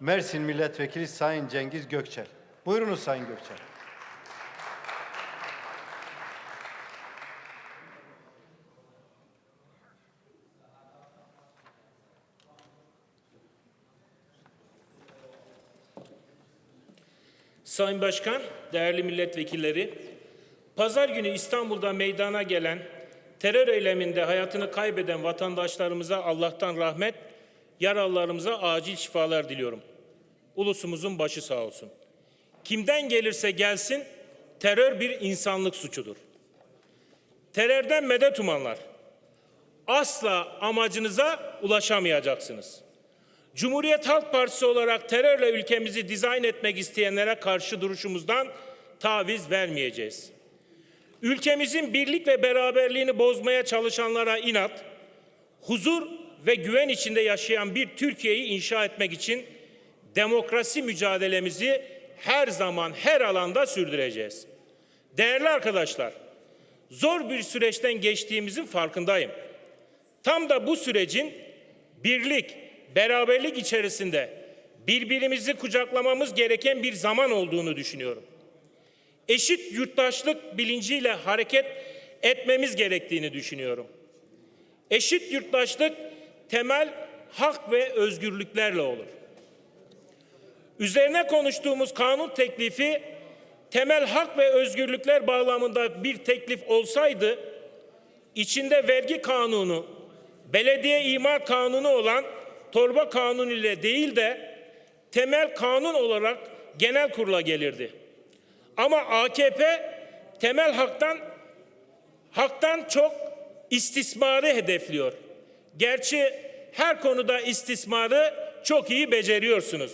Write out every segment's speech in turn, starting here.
Mersin Milletvekili Sayın Cengiz Gökçel. Buyurunuz Sayın Gökçel. Sayın Başkan, değerli milletvekilleri, pazar günü İstanbul'da meydana gelen terör eyleminde hayatını kaybeden vatandaşlarımıza Allah'tan rahmet, yaralılarımıza acil şifalar diliyorum. Ulusumuzun başı sağ olsun. Kimden gelirse gelsin, terör bir insanlık suçudur. Terörden medet umanlar, asla amacınıza ulaşamayacaksınız. Cumhuriyet Halk Partisi olarak terörle ülkemizi dizayn etmek isteyenlere karşı duruşumuzdan taviz vermeyeceğiz. Ülkemizin birlik ve beraberliğini bozmaya çalışanlara inat, huzur ve güven içinde yaşayan bir Türkiye'yi inşa etmek için demokrasi mücadelemizi her zaman her alanda sürdüreceğiz. Değerli arkadaşlar, zor bir süreçten geçtiğimizin farkındayım. Tam da bu sürecin birlik, beraberlik içerisinde birbirimizi kucaklamamız gereken bir zaman olduğunu düşünüyorum. Eşit yurttaşlık bilinciyle hareket etmemiz gerektiğini düşünüyorum. Eşit yurttaşlık temel hak ve özgürlüklerle olur. Üzerine konuştuğumuz kanun teklifi temel hak ve özgürlükler bağlamında bir teklif olsaydı içinde vergi kanunu, belediye imar kanunu olan torba kanun ile değil de temel kanun olarak genel kurula gelirdi. Ama AKP temel haktan haktan çok istismarı hedefliyor. Gerçi her konuda istismarı çok iyi beceriyorsunuz.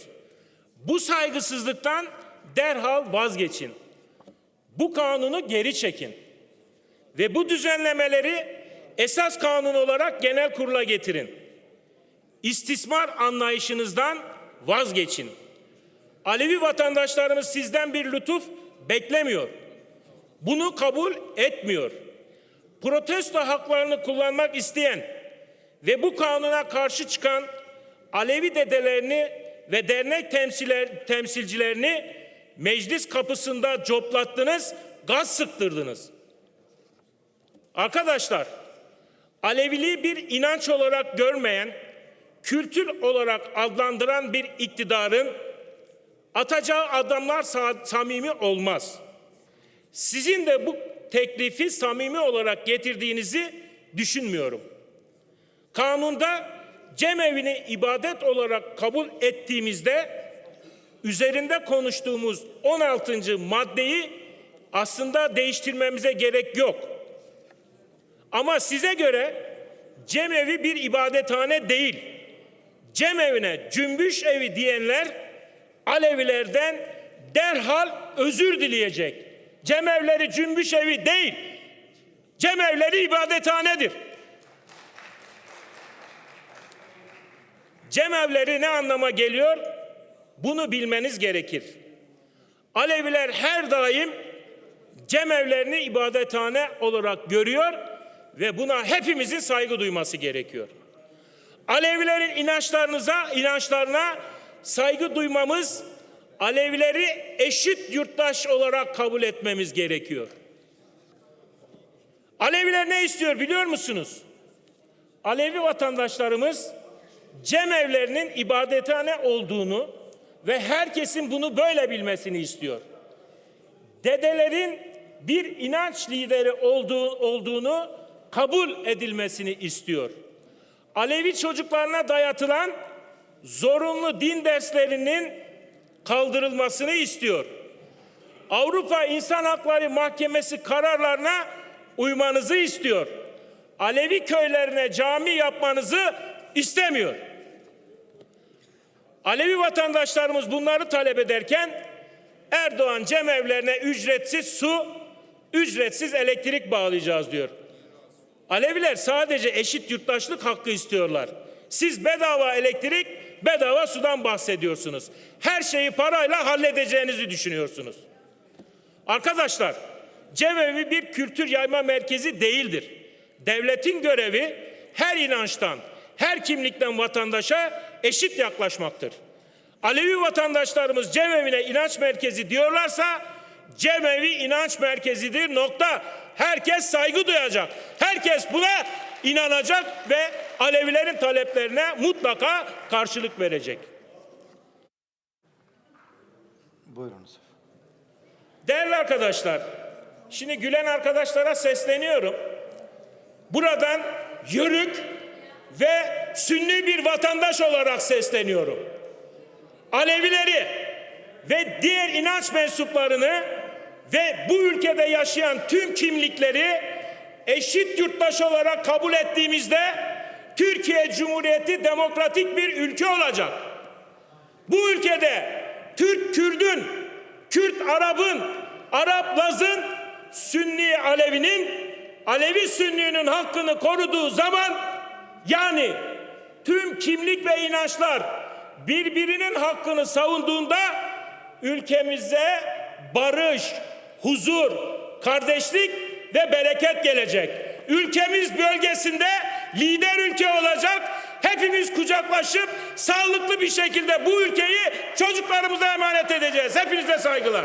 Bu saygısızlıktan derhal vazgeçin. Bu kanunu geri çekin. Ve bu düzenlemeleri esas kanun olarak genel kurula getirin. İstismar anlayışınızdan vazgeçin. Alevi vatandaşlarımız sizden bir lütuf beklemiyor. Bunu kabul etmiyor. Protesto haklarını kullanmak isteyen ve bu kanuna karşı çıkan Alevi dedelerini ve dernek temsiler, temsilcilerini meclis kapısında coplattınız, gaz sıktırdınız. Arkadaşlar, Aleviliği bir inanç olarak görmeyen, kültür olarak adlandıran bir iktidarın atacağı adamlar sa- samimi olmaz. Sizin de bu teklifi samimi olarak getirdiğinizi düşünmüyorum. Kanunda cemevini ibadet olarak kabul ettiğimizde üzerinde konuştuğumuz 16. maddeyi aslında değiştirmemize gerek yok. Ama size göre cemevi bir ibadethane değil. Cemevine cümbüş evi diyenler Alevilerden derhal özür dileyecek. Cemevleri cümbüş evi değil. Cemevleri ibadethanedir. Cemevleri ne anlama geliyor? Bunu bilmeniz gerekir. Aleviler her daim cemevlerini ibadethane olarak görüyor ve buna hepimizin saygı duyması gerekiyor. Alevilerin inançlarınıza, inançlarına saygı duymamız, Alevileri eşit yurttaş olarak kabul etmemiz gerekiyor. Aleviler ne istiyor biliyor musunuz? Alevi vatandaşlarımız cemevlerinin ibadethane olduğunu ve herkesin bunu böyle bilmesini istiyor. Dedelerin bir inanç lideri olduğu, olduğunu kabul edilmesini istiyor. Alevi çocuklarına dayatılan zorunlu din derslerinin kaldırılmasını istiyor. Avrupa İnsan Hakları Mahkemesi kararlarına uymanızı istiyor. Alevi köylerine cami yapmanızı istemiyor. Alevi vatandaşlarımız bunları talep ederken Erdoğan cemevlerine ücretsiz su, ücretsiz elektrik bağlayacağız diyor. Aleviler sadece eşit yurttaşlık hakkı istiyorlar. Siz bedava elektrik, bedava sudan bahsediyorsunuz. Her şeyi parayla halledeceğinizi düşünüyorsunuz. Arkadaşlar, cemevi bir kültür yayma merkezi değildir. Devletin görevi her inançtan, her kimlikten vatandaşa eşit yaklaşmaktır. Alevi vatandaşlarımız cemevine inanç merkezi diyorlarsa cemevi inanç merkezidir nokta. Herkes saygı duyacak. Herkes buna inanacak ve Alevilerin taleplerine mutlaka karşılık verecek. Buyurunuz. Değerli arkadaşlar, şimdi gülen arkadaşlara sesleniyorum. Buradan yörük ve sünni bir vatandaş olarak sesleniyorum. Alevileri ve diğer inanç mensuplarını ve bu ülkede yaşayan tüm kimlikleri eşit yurttaş olarak kabul ettiğimizde Türkiye Cumhuriyeti demokratik bir ülke olacak. Bu ülkede Türk Kürdün, Kürt Arap'ın, Arap Laz'ın, Sünni Alevi'nin, Alevi Sünni'nin hakkını koruduğu zaman yani tüm kimlik ve inançlar birbirinin hakkını savunduğunda ülkemize barış, huzur, kardeşlik ve bereket gelecek. Ülkemiz bölgesinde lider ülke olacak. Hepimiz kucaklaşıp sağlıklı bir şekilde bu ülkeyi çocuklarımıza emanet edeceğiz. Hepinize saygılar.